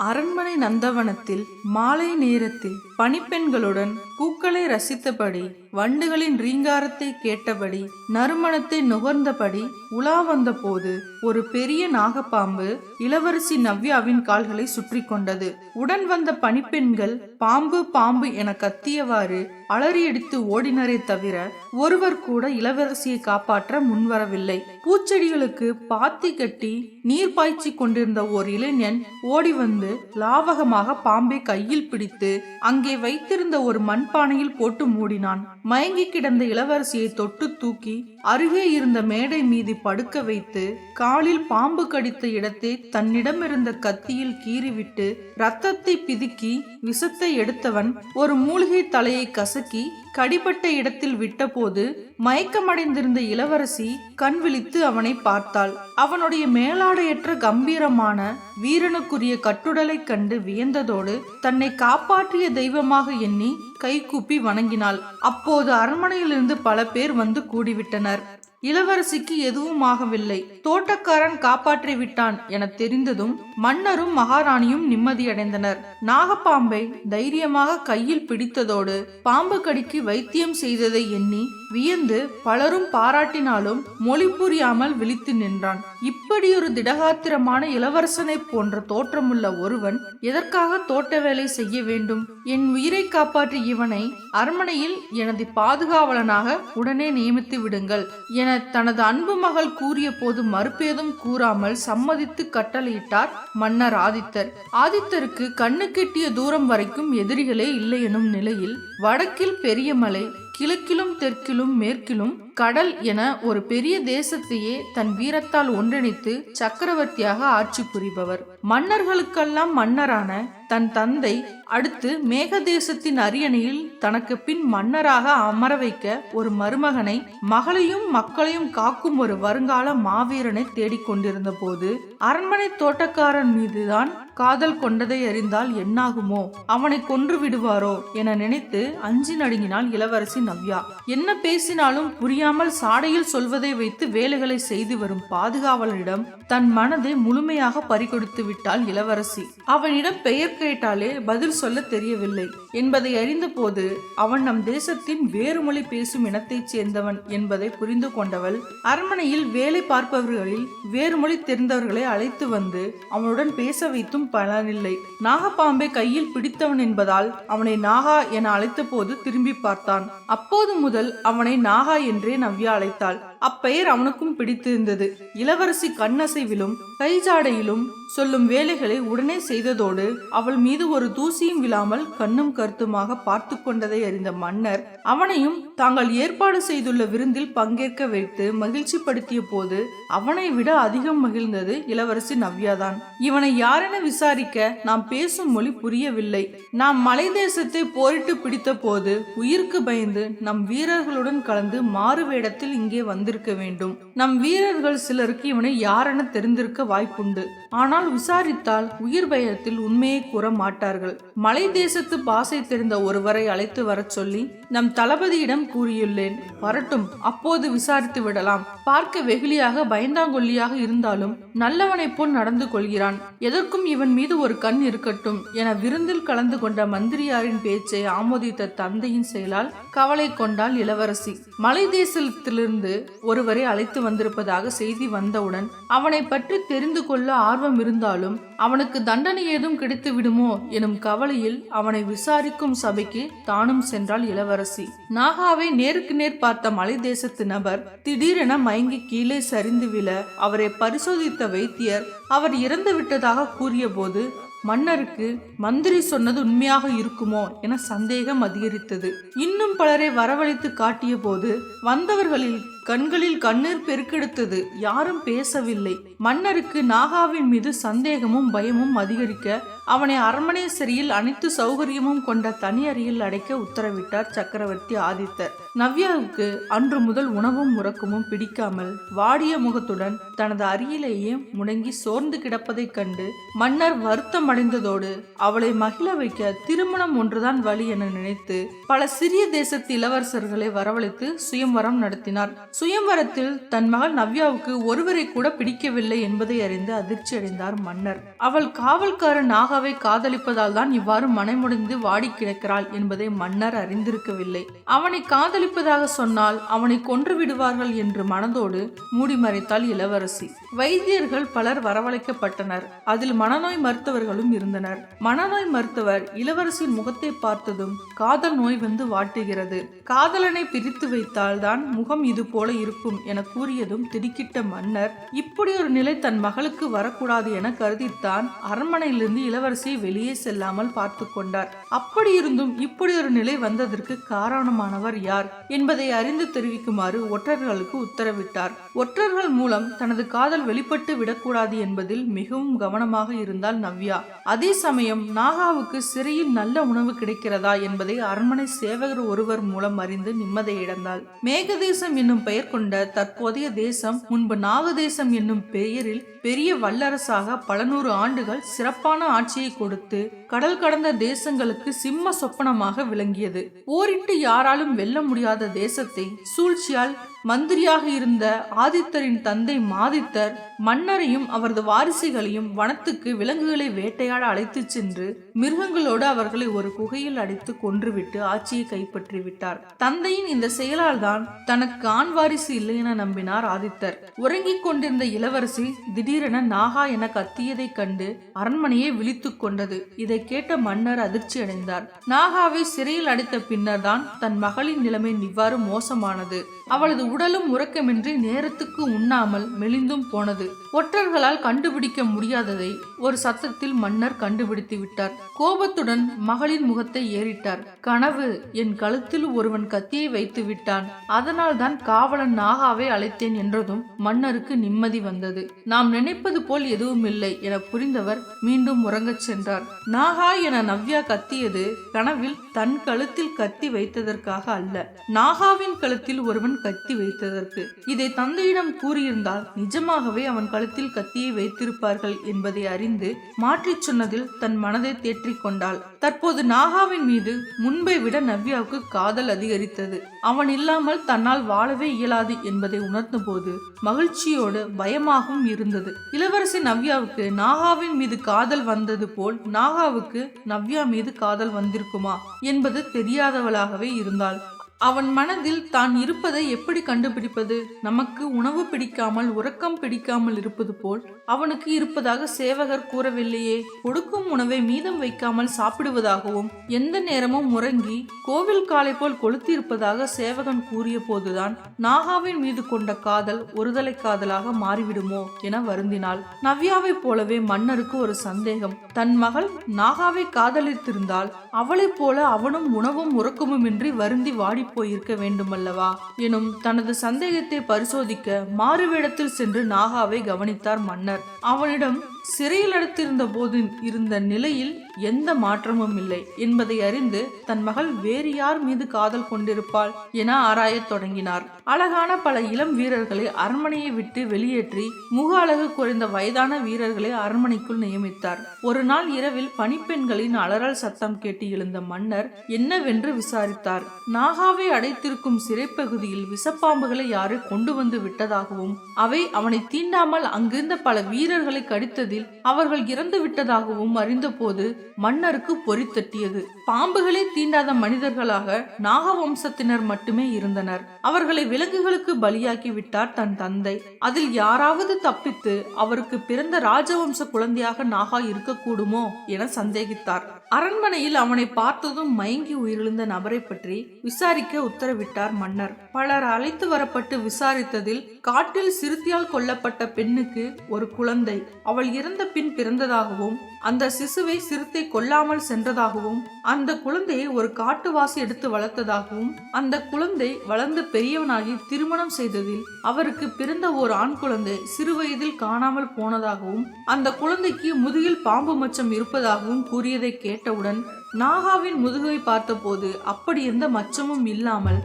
அரண்மனை நந்தவனத்தில் மாலை நேரத்தில் பணிப்பெண்களுடன் பூக்களை ரசித்தபடி வண்டுகளின் ரீங்காரத்தை கேட்டபடி நறுமணத்தை நுகர்ந்தபடி உலா வந்தபோது ஒரு பெரிய நாகப்பாம்பு இளவரசி நவ்யாவின் கால்களை சுற்றி கொண்டது. உடன் வந்த பணிப்பெண்கள் பாம்பு பாம்பு என கத்தியவாறு அலறியடித்து ஓடினரே தவிர ஒருவர் கூட இளவரசியை காப்பாற்ற முன்வரவில்லை. பூச்செடிகளுக்கு பாத்தி கட்டி நீர் பாய்ச்சி கொண்டிருந்த ஓர் இளைஞன் ஓடி வந்து லாவகமாக பாம்பை கையில் பிடித்து அங்கே வைத்திருந்த ஒரு மண் மண்பானையில் போட்டு மூடினான். மயங்கி கிடந்த இளவரசியை தொட்டு தூக்கி அருகே இருந்த மேடை மீது படுக்க வைத்து காலில் பாம்பு கடித்த இடத்தை தன்னிடமிருந்த கத்தியில் கீறிவிட்டு ரத்தத்தை பிதுக்கி விஷத்தை எடுத்தவன் ஒரு மூலிகை தலையை கசக்கி கடிபட்ட இடத்தில் விட்டபோது மயக்கமடைந்திருந்த இளவரசி கண் விழித்து அவனை பார்த்தாள். அவனுடைய மேலாடையற்ற கம்பீரமான வீரனுக்குரிய கட்டுடலைக் கண்டு வியந்ததோடு தன்னை காப்பாற்றிய தெய்வமாக எண்ணி கைகூப்பி வணங்கினாள். அப்போது அரண்மனையிலிருந்து பல பேர் வந்து கூடிவிட்டனர். இளவரசிக்கு எதுவும் ஆகவில்லை. தோட்டக்காரன் காப்பாற்றி விட்டான் என தெரிந்ததும் மன்னரும் மகாராணியும் நிம்மதியடைந்தனர். நாகப்பாம்பை தைரியமாக கையில் பிடித்ததோடு பாம்பு கடிக்கு வைத்தியம் செய்ததை எண்ணி வியந்து பலரும் பாராட்டினாலும் மொழி புரியாமல் விழித்து நின்றான். இப்படியொரு திடகாத்திரமான இளவரசனை போன்ற தோற்றமுள்ள ஒருவன் எதற்காக தோட்ட வேலை செய்ய வேண்டும்? என் உயிரை காப்பாற்றிய இவனை அரண்மனையில் எனது பாதுகாவலனாக உடனே நியமித்து விடுங்கள் என தனது அன்பு மகள் கூறிய போது மறுப்பேதும் கூறாமல் சம்மதித்து கட்டளையிட்டார் மன்னர் ஆதித்தர். ஆதித்தருக்கு கண்ணு கெட்டிய தூரம் வரைக்கும் எதிரிகளே இல்லை எனும் நிலையில் வடக்கில் பெரிய மலை கிழக்கிலும் தெற்கிலும் மேற்கிலும் கடல் என ஒரு பெரிய தேசத்தையே தன் வீரத்தால் ஒன்றிணைத்து சக்கரவர்த்தியாக ஆட்சி புரிபவர். மன்னர்களுக்கெல்லாம் மன்னரான தன் தந்தை அடுத்து மேக தேசத்தின் அரியணையில் தனக்கு பின் மன்னராக அமர வைக்க ஒரு மருமகனை மகளையும் மக்களையும் காக்கும் ஒரு வருங்கால மாவீரனை தேடிக்கொண்டிருந்த போது அரண்மனை தோட்டக்காரன் மீதுதான் காதல் கொண்டதை அறிந்தால் என்னாகுமோ? அவனை கொன்று விடுவாரோ? என நினைத்து அஞ்சி நடுங்கினாள் இளவரசி நவ்யா. என்ன பேசினாலும் புரியாமல் சாடையில் சொல்வதை வைத்து வேலைகளை செய்து வரும் பாதுகாவலரிடம் தன் மனதை முழுமையாக பறிகொடுத்து விட்டாள் இளவரசி. அவனிடம் பெயர் கேட்டாலே பதில் சொல்ல தெரியவில்லை. என்பதை அறிந்தபோது அவன் நம் தேசத்தின் வேறு மொழி பேசும் இனத்தைச் சேர்ந்தவன் என்பதை புரிந்து கொண்டவள் அரண்மனையில் வேலை பார்ப்பவர்களில் வேறு மொழி தெரிந்தவர்களை அழைத்து வந்து அவனுடன் பேச வைத்தும் பலனில்லை. நாகப்பாம்பை கையில் பிடித்தவன் என்பதால் அவனை நாகா என அழைத்த போது திரும்பி பார்த்தான். அப்போது முதல் அவனை நாகா என்றே நவ்யா அழைத்தாள். அப்பெயர் அவனுக்கும் பிடித்திருந்தது. இளவரசி கண்ணசைவிலும் கைஜாடையிலும் சொல்லும் வேலைகளை உடனே செய்ததோடு அவள் மீது ஒரு தூசியும் விழாமல் கண்ணும் கருத்துமாக பார்த்து கொண்டதை அறிந்த மன்னர் அவனையும் தாங்கள் ஏற்பாடு செய்துள்ள விருந்தில் பங்கேற்க வைத்து மகிழ்ச்சி படுத்திய போது அவனை விட அதிகம் மகிழ்ந்தது இளவரசி நவ்யாதான். இவனை யாரென விசாரிக்க நாம் பேசும் மொழி புரியவில்லை. நாம் மலை தேசத்தை போரிட்டு பிடித்த போது உயிருக்கு பயந்து நம் வீரர்களுடன் கலந்து மாறு வேடத்தில் இங்கே வந்திருக்க வேண்டும். நம் வீரர்கள் சிலருக்கு இவனை யாரென தெரிந்திருக்க வாய்ப்புண்டு. ஆனால் விசாரித்தால் உயிர் பயத்தில் உண்மையை கூற மாட்டார்கள். மலை தேசத்து பாசை தெரிந்த ஒருவரை அழைத்து வரச் சொல்லி நம் தளபதியிடம் கூறியுள்ளேன். வரட்டும் அப்போது விசாரித்து விடலாம். பார்க்க வெகுளியாக பயந்தாங்கொல்லியாக இருந்தாலும் நல்லவனைப் போல் நடந்து கொள்கிறான். எதற்கும் இவன் மீது ஒரு கண் இருக்கட்டும் என விருந்தில் கலந்து கொண்ட மந்திரியாரின் பேச்சை ஆமோதித்த தந்தையின் செயலால் கவலை கொண்டாள் இளவரசி. மலை தேசத்திலிருந்து ஒருவரை அழைத்து வந்திருப்பதாக செய்தி வந்தவுடன் அவனை பற்றி தெரிந்து கொள்ள ஆர்வம் இருந்தாலும் அவனுக்கு தண்டனை ஏதும் கிடைத்து விடுமோ எனும் கவலையில் அவனை விசாரிக்கும் சபைக்கு தானும் சென்றாள் இளவரசி. நாகாவை நேருக்கு நேர் பார்த்த மலை தேசத்து நபர் திடீரென மயங்கி கீழே சரிந்து விழ அவரை பரிசோதித்த வைத்தியர் அவர் இறந்து விட்டதாக கூறியபோது மன்னருக்கு மந்திரி சொன்னது உண்மையாக இருக்குமோ என சந்தேகம் அதிகரித்தது. இன்னும் பலரை வரவழைத்து காட்டிய போது வந்தவர்களில் கண்களில் கண்ணீர் பெருக்கெடுத்தது யாரும் பேசவில்லை. மன்னருக்கு நாகாவின் மீது சந்தேகமும் பயமும் அதிகரிக்க அவனை அரண்மனை சிறையில் அனைத்து சௌகரியமும் கொண்ட தனி அறையில் அடைக்க உத்தரவிட்டார் சக்கரவர்த்தி ஆதித்தர். நவ்யாவுக்கு அன்று முதல் உணவும் உறக்கமும் பிடிக்காமல் வாடிய முகத்துடன் தனது அருகிலேயே முடங்கி சோர்ந்து கிடப்பதைக் கண்டு மன்னர் வருத்தம் அடைந்ததோடு அவளை மகிழ வைக்க திருமணம் ஒன்றுதான் வழி என நினைத்து பல சிறிய தேசத்து இளவரசர்களை வரவழைத்து சுயம்வரம் நடத்தினார். சுயம்வரத்தில் தன் மகள் நவ்யாவுக்கு ஒருவரை கூட பிடிக்கவில்லை என்பதை அறிந்து அதிர்ச்சி அடைந்தார் மன்னர். அவள் காவல்காரன் நாகாவை காதலிப்பதால் தான் இவ்வாறு மனைமுடிந்து வாடி கிடக்கிறாள் என்பதை மன்னர் அறிந்திருக்கவில்லை. அவனை காதல் காதலிப்பதாக சொன்னால் அவனை கொன்று விடுவார்கள் என்று மனதோடு மூடி மறைத்தாள் இளவரசி. வைத்தியர்கள் பலர் வரவழைக்கப்பட்டனர். அதில் மனநோய் மருத்துவர்களும் இருந்தனர். மனநோய் மருத்துவர் இளவரசியின் முகத்தை பார்த்ததும் காதல் நோய் வந்து வாட்டுகிறது. காதலனை பிரித்து வைத்தால்தான் முகம் இது போல இருக்கும் என கூறியதும் திடுக்கிட்ட மன்னர் இப்படி ஒரு நிலை தன் மகளுக்கு வரக்கூடாது என கருதித்தான் அரண்மனையிலிருந்து இளவரசியை வெளியே செல்லாமல் பார்த்து கொண்டார். அப்படி இருந்தும் இப்படி ஒரு நிலை வந்ததற்கு காரணமானவர் யார்? என்பதை அறிந்து தெரிவிக்குமாறு ஒற்றர்களுக்கு உத்தரவிட்டார். ஒற்றர்கள் மூலம் தனது காதல் வெளிப்பட்டு விடக்கூடாது என்பதில் மிகவும் கவனமாக இருந்தால் நவ்யா. அதே சமயம் நாகாவுக்கு சிறையில் நல்ல உணவு கிடைக்கிறதா என்பதை அரண்மனை சேவகர் ஒருவர் மூலம் அறிந்து நிம்மதி இழந்தாள். மேகதேசம் என்னும் பெயர் கொண்ட தற்போதைய தேசம் முன்பு நாகதேசம் என்னும் பெயரில் பெரிய வல்லரசாக பல நூறு ஆண்டுகள் சிறப்பான ஆட்சியை கொடுத்து கடல் கடந்த தேசங்களுக்கு சிம்ம சொப்பனமாக விளங்கியது. போரிட்டு யாராலும் வெல்ல முடியாத தேசத்தை சூழ்ச்சியால் மந்திரியாக இருந்த ஆதித்தரின் தந்தை மாதித்தர் மன்னரையும் அவரது வாரிசுகளையும் வனத்துக்கு விலங்குகளை வேட்டையாட அழைத்துச் சென்று மிருகங்களோடு அவர்களை ஒரு குகையில் அடைத்து கொன்றுவிட்டு ஆட்சியை கைப்பற்றி விட்டார் தந்தையின் இந்த செயலால் தான் தனக்கு ஆண் வாரிசு இல்லை என நம்பினார் ஆதித்தர். உறங்கிக் கொண்டிருந்த இளவரசி திடீரென நாகா என கத்தியதைக் கண்டு அரண்மனையை விழித்துக் கொண்டது. இதை கேட்ட மன்னர் அதிர்ச்சி அடைந்தார் நாகாவை சிறையில் அடைத்த பின்னர் தான் தன் மகளின் நிலைமை இவ்வாறு மோசமானது. அவளது உடலும் உறக்கமின்றி நேரத்துக்கு உண்ணாமல் மெலிந்தும் போனது. ஒற்றர்களால் கண்டுபிடிக்க முடியாததை ஒரு சத்தத்தில் மன்னர் கண்டுபிடித்து விட்டார். கோபத்துடன் மகளின் முகத்தை ஏறிட்டார். கனவு என் கழுத்தில் ஒருவன் கத்தியை வைத்து விட்டான். அதனால் தான் காவலன் நாகாவை அழைத்தேன் என்றதும் மன்னருக்கு நிம்மதி வந்தது. நாம் நினைப்பது போல் எதுவும் இல்லை என புரிந்தவர் மீண்டும் உறங்கச் சென்றார். நாகா என நவ்யா கத்தியது கனவில் தன் கழுத்தில் கத்தி வைத்ததற்காக அல்ல. நாகாவின் கழுத்தில் ஒருவன் கத்தி வைத்ததற்கு. இதை தந்தையிடம் கூறியிருந்தால் நிஜமாகவே அவன் கழுத்தில் கத்தியை வைத்திருப்பார்கள் என்பதை அறிந்து மாற்றிச் சொன்னதில் தன் மனதை தேற்றிக் கொண்டாள். தற்போது நாகாவின் மீது முன்பை விட நவ்யாவுக்கு காதல் அதிகரித்தது. அவன் இல்லாமல் தன்னால் வாழவே இயலாது என்பதை உணர்ந்தபோது மகிழ்ச்சியோடு பயமாகவும் இருந்தது. இளவரசி நவ்யாவுக்கு நாகாவின் மீது காதல் வந்தது போல் நாகாவுக்கு நவ்யா மீது காதல் வந்திருக்குமா என்பது தெரியாதவளாகவே இருந்தாள். அவன் மனதில் தான் இருப்பதை எப்படி கண்டுபிடிப்பது? நமக்கு உணவு பிடிக்காமல் உறக்கம் பிடிக்காமல் இருப்பது போல் அவனுக்கு இருப்பதாக சேவகர் கூறவில்லையே. கொடுக்கும் உணவை மீதம் வைக்காமல் சாப்பிடுவதாகவும் எந்த நேரமும் உறங்கி கோவில் காலை போல் கொளுத்தியிருப்பதாக சேவகன் கூறிய போதுதான் நாகாவின் மீது கொண்ட காதல் ஒருதலை காதலாக மாறிவிடுமோ என வருந்தினாள். நவ்யாவைப் போலவே மன்னருக்கு ஒரு சந்தேகம். தன் மகள் நாகாவை காதலித்திருந்தால் அவளைப் போல அவனும் உணவும் உறக்கமுமின்றி வருந்தி வாடி போயிருக்க வேண்டுமல்லவா? எனும் தனது சந்தேகத்தை பரிசோதிக்க மாறுவேடத்தில் சென்று நாகாவை கவனித்தார் மன்னர். அவனிடம் சிறையில் அடைத்திருந்த போது இருந்த நிலையில் எந்த மாற்றமும் இல்லை என்பதை அறிந்து தன் மகள் வேறு யார் மீது காதல் கொண்டிருப்பாள் என ஆராயத் தொடங்கினார். அழகான பல இளம் வீரர்களை அரண்மனையை விட்டு வெளியேற்றி முக அழகு குறைந்த வயதான வீரர்களை அரண்மனைக்குள் நியமித்தார். ஒரு நாள் இரவில் பணிப்பெண்களின் அலறல் சத்தம் கேட்டு எழுந்த மன்னர் என்னவென்று விசாரித்தார். நாகாவை அடைத்திருக்கும் சிறைப்பகுதியில் விஷப்பாம்புகளை யாரு கொண்டு வந்து விட்டதாகவும் அவை அவனை தீண்டாமல் அங்கிருந்த பல வீரர்களை கடித்தது அவர்கள் இறந்து விட்டதாகவும் அறிந்தபோது மன்னருக்கு பொறி தட்டியது. பாம்புகளை தீண்டாத மனிதர்களாக நாக வம்சத்தினர் மட்டுமே இருந்தனர். அவர்களை விலங்குகளுக்கு பலியாக்கி விட்டார் தன் தந்தை. அதில் யாராவது தப்பித்து அவருக்கு பிறந்த ராஜவம்ச குழந்தையாக நாகா இருக்கக்கூடுமோ என சந்தேகித்தார். அரண்மனையில் அவனை பார்த்ததும் மயங்கி உயிரிழந்த நபரை பற்றி விசாரிக்க உத்தரவிட்டார் மன்னர். பலர் அழைத்து வரப்பட்டு விசாரித்ததில் காட்டில் சிறுத்தையால் கொல்லப்பட்ட பெண்ணுக்கு ஒரு குழந்தை. அவள் இறந்த பின் பிறந்ததாகவும் அந்த சிசுவை சிறுத்தை கொல்லாமல் சென்றதாகவும் அந்த அந்த குழந்தையை ஒரு காட்டுவாசி எடுத்து வளர்த்ததாகவும் அந்த குழந்தை வளர்ந்து பெரியவனாகி திருமணம் செய்ததில் அவருக்கு பிறந்த ஓர் ஆண் குழந்தை சிறுவயதில் காணாமல் போனதாகவும் அந்த குழந்தைக்கு முதுகில் பாம்பு மச்சம் இருப்பதாகவும் கூறியதை கேட்டவுடன் நாகாவின் முதுகை பார்த்தபோது அப்படி எந்த மச்சமும் இல்லாமல்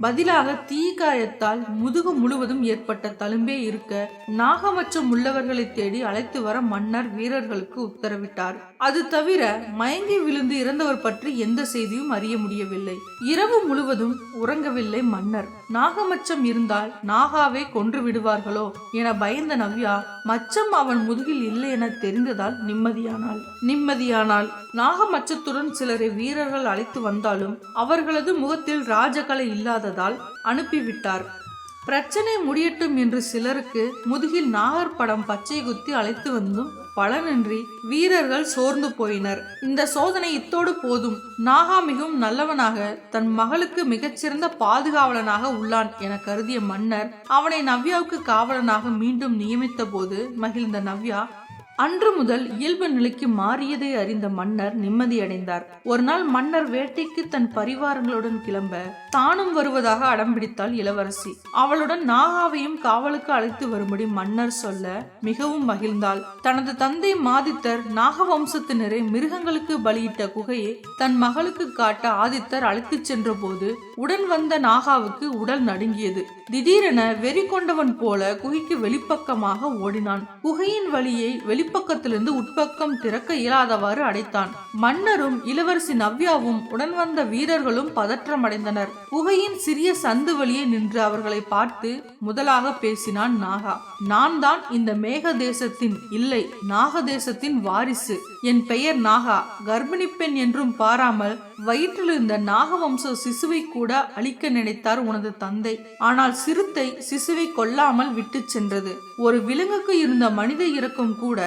பதிலாக தீக்காயத்தால் முதுகு முழுவதும் ஏற்பட்ட தழும்பே இருக்க நாகமச்சம் உள்ளவர்களை தேடி அழைத்து வர மன்னர் வீரர்களுக்கு உத்தரவிட்டார். அது தவிர மயங்கி விழுந்து இறந்தவர் பற்றி எந்த செய்தியும் அறிய முடியவில்லை. இரவு முழுவதும் உறங்கவில்லை மன்னர். நாகமச்சம் இருந்தால் நாகாவை கொன்று விடுவார்களோ என பயந்த நவ்யா மச்சம் அவன் முதுகில் இல்லை என தெரிந்ததால் நிம்மதியானாள். நிம்மதியானால் நாகமச்சத்துடன் சிலரை வீரர்கள் அழைத்து வந்தாலும் அவர்களது முகத்தில் ராஜகலை இல்லாததால் அனுப்பிவிட்டார். பிரச்சனை முடியட்டும் என்று சிலருக்கு முதுகில் நாகர் படம் பச்சை குத்தி அழைத்து வந்தும் பலனின்றி வீரர்கள் சோர்ந்து போயினர். இந்த சோதனை இத்தோடு போதும். நாகா மிகவும் நல்லவனாக தன் மகளுக்கு மிகச்சிறந்த பாதுகாவலனாக உள்ளான் என கருதிய மன்னர் அவனை நவ்யாவுக்கு காவலனாக மீண்டும் நியமித்த போது மகிழ்ந்த நவ்யா அன்று முதல் இயல்பு நிலைக்கு மாறியதை அறிந்த மன்னர் நிம்மதியடைந்தார் ஒரு நாள் மன்னர் வேட்டைக்கு தன் பரிவாரங்களுடன் கிளம்ப தானும் வருவதாக அடம்பிடித்தாள் இளவரசி. அவளுடன் நாகாவையும் காவலுக்கு அழைத்து வரும்படி மன்னர் சொல்ல மிகவும் மகிழ்ந்தாள். தனது தந்தை மாதித்தர் நாகவம்சத்தினரை மிருகங்களுக்கு பலியிட்ட குகையை தன் மகளுக்கு காட்ட ஆதித்தர் அழைத்துச் சென்ற போது உடன் வந்த நாகாவுக்கு உடல் நடுங்கியது. திடீரென வெறி கொண்டவன் போல குகைக்கு வெளிப்பக்கமாக ஓடினான். குகையின் வழியை வெளிப்பக்கத்திலிருந்து உட்பக்கம் திறக்க இயலாதவாறு அடைத்தான். மன்னரும் இளவரசி நவ்யாவும் உடன் வந்த வீரர்களும் பதற்றமடைந்தனர். குகையின் சிறிய சந்து வழியே நின்று அவர்களை பார்த்து முதலாக பேசினான் நாகா. நான் தான் இந்த மேக தேசத்தின் இல்லை நாக தேசத்தின் வாரிசு. என் பெயர் நாகா. கர்ப்பிணி பெண் என்றும் பாராமல் வயிற்றில் இருந்த நாகவம்ச சிசுவை கூட அழிக்க நினைத்தார் உனது தந்தை. ஆனால் சிறுத்தை சிசுவை கொல்லாமல் விட்டு சென்றது. ஒரு விலங்குக்கு இருந்த மனித இறக்கம் கூட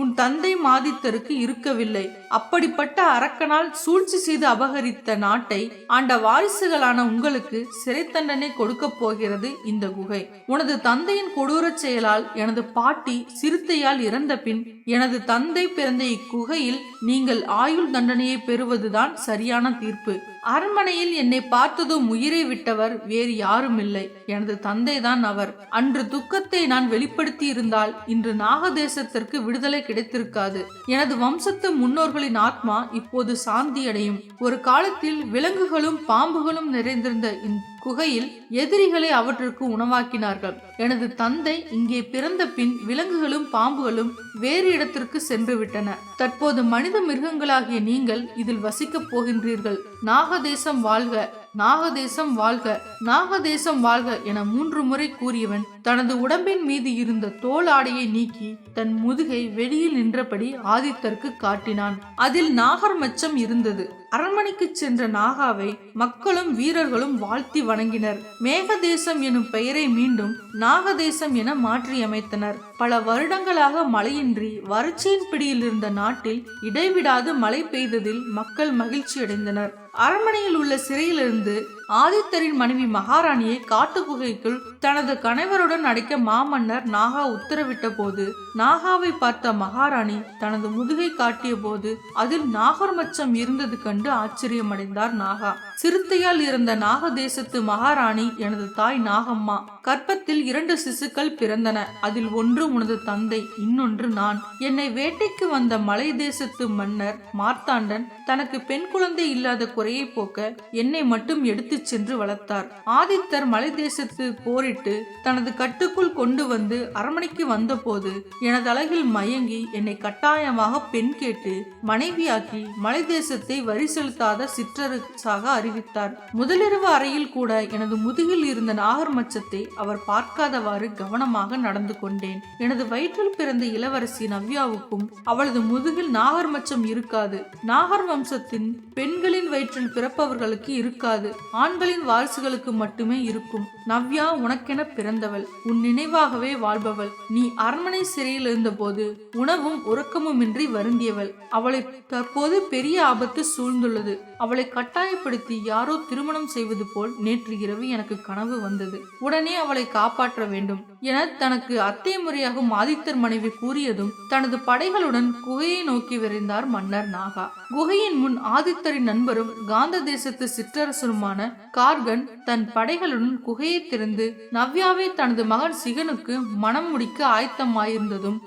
உன் தந்தை மாதித்தருக்கு இருக்கவில்லை. அப்படிப்பட்ட அரக்கனால் சூழ்ச்சி செய்து அபகரித்த நாட்டை ஆண்ட வாரிசுகளான உங்களுக்கு சிறை தண்டனை கொடுக்க போகிறது இந்த குகை. உனது தந்தையின் கொடூரச் செயலால் எனது பாட்டி சிறுத்தையால் இறந்த பின் எனது தந்தை பிறந்த இக்குகையில் நீங்கள் ஆயுள் தண்டனையை பெறுவதுதான் சரியான தீர்ப்பு. அரண்மனையில் என்னை பார்த்ததும் உயிரை விட்டவர் வேறு யாரும் இல்லை எனது தந்தைதான் அவர். அன்று துக்கத்தை நான் வெளிப்படுத்தி இருந்தால் இன்று நாகதேசத்திற்கு விடுதலை கிடைத்திருக்காது. எனது வம்சத்து முன்னோர்களின் ஆத்மா இப்போது சாந்தியடையும். ஒரு காலத்தில் விலங்குகளும் பாம்புகளும் நிறைந்திருந்த இந்த குகையில் எதிரிகளை அவற்றிற்கு உணவாக்கினார்கள். எனது தந்தை இங்கே பிறந்த பின் விலங்குகளும் பாம்புகளும் வேறு இடத்திற்கு சென்று விட்டன. தற்போது மனித மிருகங்களாகிய நீங்கள் இதில் வசிக்கப் போகின்றீர்கள். நாகதேசம் வாழ்க நாகதேசம் வாழ்க நாகதேசம் வாழ்க என மூன்று முறை கூறியவன் தனது உடம்பின் மீது இருந்த தோல் ஆடையை நீக்கி தன் முதுகை வெளியில் நின்றபடி ஆதித்தருக்கு காட்டினான். அதில் நாகர் மச்சம் இருந்தது. அரண்மனைக்கு சென்ற நாகாவை மக்களும் வீரர்களும் வாழ்த்தி வணங்கினர். மேகதேசம் எனும் பெயரை மீண்டும் நாகதேசம் என மாற்றியமைத்தனர். பல வருடங்களாக மழையின்றி வறட்சியின் பிடியில் இருந்த நாட்டில் இடைவிடாது மழை பெய்ததில் மக்கள் மகிழ்ச்சி அடைந்தனர் அரண்மனையில் உள்ள சிறையிலிருந்து ஆதித்தரின் மனைவி மகாராணியை காட்டு குகைக்குள் தனது கணவருடன் அடைக்க மாமன்னர் நாகா உத்தரவிட்ட போது நாகாவை பார்த்த மகாராணி தனது முதுகை காட்டிய போது அதில் நாகர் மச்சம் இருந்தது கண்டு ஆச்சரியமடைந்தார் நாகா. சிறுத்தையால் இருந்த நாக தேசத்து மகாராணி எனது தாய் நாகம்மா. கற்பத்தில் இரண்டு சிசுக்கள் பிறந்தன. அதில் ஒன்று உனது தந்தை இன்னொன்று நான். என்னை வேட்டைக்கு வந்த மலை தேசத்து மன்னர் மார்த்தாண்டன் தனக்கு பெண் குழந்தை இல்லாத குறையை போக்க என்னை மட்டும் எடுத்துச் சென்று வளர்த்தார். ஆதித்தர் மலை தேசத்து போரிட்டு தனது கட்டுக்குள் கொண்டு வந்து அரண்மனைக்கு வந்தபோது எனது அழகில் மயங்கி என்னை கட்டாயமாக பெண் கேட்டு மனைவியாக்கி மலை தேசத்தை வரி செலுத்தாத சிற்றரசாக அறிவித்தார். முதலிரவு அறையில் கூட எனது முதுகில் இருந்த நாகர் மச்சத்தை அவர் பார்க்காதவாறு கவனமாக நடந்து கொண்டேன். எனது வயிற்றில் பிறந்த இளவரசி நவ்யாவுக்கும் அவளது முதுகில் நாகர் மச்சம் இருக்காது. நாகர் வம்சத்தின் பெண்களின் வயிற்றில் பிறப்பவர்களுக்கு இருக்காது. ஆண் ஆண்களின் வாரிசுகளுக்கு மட்டுமே இருக்கும். நவ்யா உனக்கென பிறந்தவள். உன் நினைவாகவே வாழ்பவள். நீ அரண்மனை சிறையில் இருந்தபோது உணவும் உறக்கமுமின்றி வருந்தியவள். அவளை தற்போது பெரிய ஆபத்து சூழ்ந்துள்ளது. அவளை கட்டாயப்படுத்தி யாரோ திருமணம் செய்வது போல் நேற்று இரவு எனக்கு கனவு வந்தது. உடனே அவளை காப்பாற்ற வேண்டும் என தனக்கு அத்தை முறையாகும் ஆதித்தர் மனைவி கூறியதும் தனது படைகளுடன் குகையை நோக்கி விரைந்தார் மன்னர் நாகா. குகையின் முன் ஆதித்தரின் நண்பரும் காந்த தேசத்து சிற்றரசருமான கார்கன் தன் படைகளுடன் குகையை திறந்து நவ்யாவை தனது மகன் சிகனுக்கு மனம் முடிக்க ஆயத்தமாயிருந்ததும்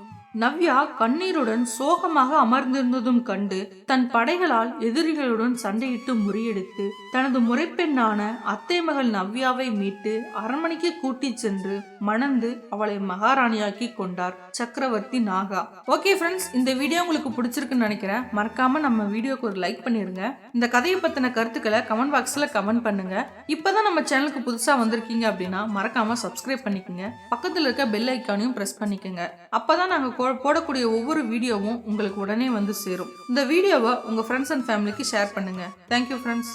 நவ்யா கண்ணீருடன் சோகமாக அமர்ந்திருந்ததும் கண்டு தன் படைகளால் எதிரிகளுடன் சண்டையிட்டு முறியடித்து தனது முறைப்பெண்ணான அத்தை மகள் நவ்யாவை மீட்டு அரண்மனைக்கு கூட்டிச் சென்று மணந்து அவளை மகாராணியாக்கி கொண்டார் சக்கரவர்த்தி நாகா. ஓகே ஃப்ரெண்ட்ஸ் இந்த வீடியோ உங்களுக்கு பிடிச்சிருக்குன்னு நினைக்கிறேன். மறக்காம நம்ம வீடியோக்கு ஒரு லைக் பண்ணிருங்க. இந்த கதையை பத்தின கருத்துக்களை கமெண்ட் பாக்ஸ்ல கமெண்ட் பண்ணுங்க. இப்பதான் நம்ம சேனலுக்கு புதுசா வந்திருக்கீங்க அப்படின்னா மறக்காம சப்ஸ்கிரைப் பண்ணிக்கோங்க. பக்கத்துல இருக்க பெல் ஐக்கானையும் பிரஸ் பண்ணிக்கோங்க. அப்பதான் நாங்க போடக்கூடிய ஒவ்வொரு வீடியோவும் உங்களுக்கு உடனே வந்து சேரும். இந்த வீடியோவை உங்க ஃப்ரெண்ட்ஸ் அண்ட் ஃபேமிலிக்கு ஷேர் பண்ணுங்க. Thank you friends